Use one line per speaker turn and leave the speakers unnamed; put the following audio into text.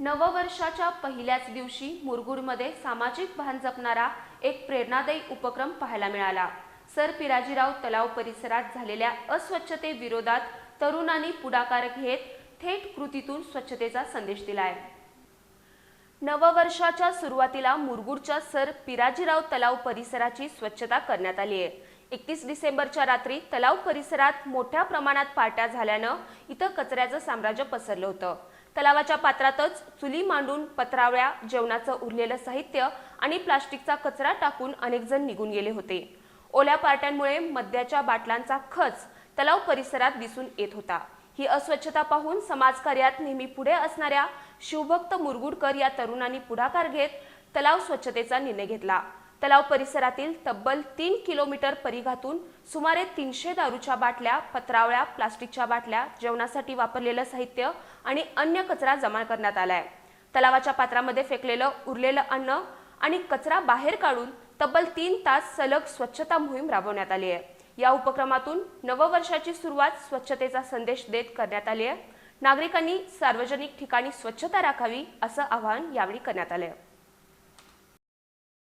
नववर्षाच्या पहिल्याच दिवशी मुरगुडमध्ये सामाजिक भान जपणारा एक प्रेरणादायी उपक्रम पाहायला मिळाला सर पिराजीराव तलाव परिसरात झालेल्या अस्वच्छते विरोधात तरुणांनी पुढाकार घेत थेट कृतीतून स्वच्छतेचा संदेश दिलाय नववर्षाच्या सुरुवातीला मुरगुडच्या सर पिराजीराव तलाव परिसराची स्वच्छता करण्यात आली आहे एकतीस डिसेंबरच्या रात्री तलाव परिसरात मोठ्या प्रमाणात पार्ट्या झाल्यानं इथं कचऱ्याचं साम्राज्य पसरलं होतं तलावाच्या पात्रातच चुली मांडून पत्रावळ्या जेवणाचं उरलेलं साहित्य आणि प्लास्टिकचा कचरा टाकून अनेक जण निघून गेले होते ओल्या पार्ट्यांमुळे मद्याच्या बाटलांचा खच तलाव परिसरात दिसून येत होता ही अस्वच्छता पाहून समाजकार्यात नेहमी पुढे असणाऱ्या शिवभक्त मुरगुडकर या तरुणांनी पुढाकार घेत तलाव स्वच्छतेचा निर्णय घेतला तलाव परिसरातील तब्बल तीन किलोमीटर परिघातून सुमारे तीनशे दारूच्या बाटल्या पत्रावळ्या प्लास्टिकच्या बाटल्या जेवणासाठी वापरलेलं साहित्य आणि अन्य कचरा जमा करण्यात आलाय तलावाच्या पात्रामध्ये फेकलेलं उरलेलं अन्न आणि कचरा बाहेर काढून तब्बल तीन तास सलग स्वच्छता मोहीम राबवण्यात आली आहे या उपक्रमातून नववर्षाची सुरुवात स्वच्छतेचा संदेश देत करण्यात आली आहे नागरिकांनी सार्वजनिक ठिकाणी स्वच्छता राखावी असं आवाहन यावेळी करण्यात आलं आहे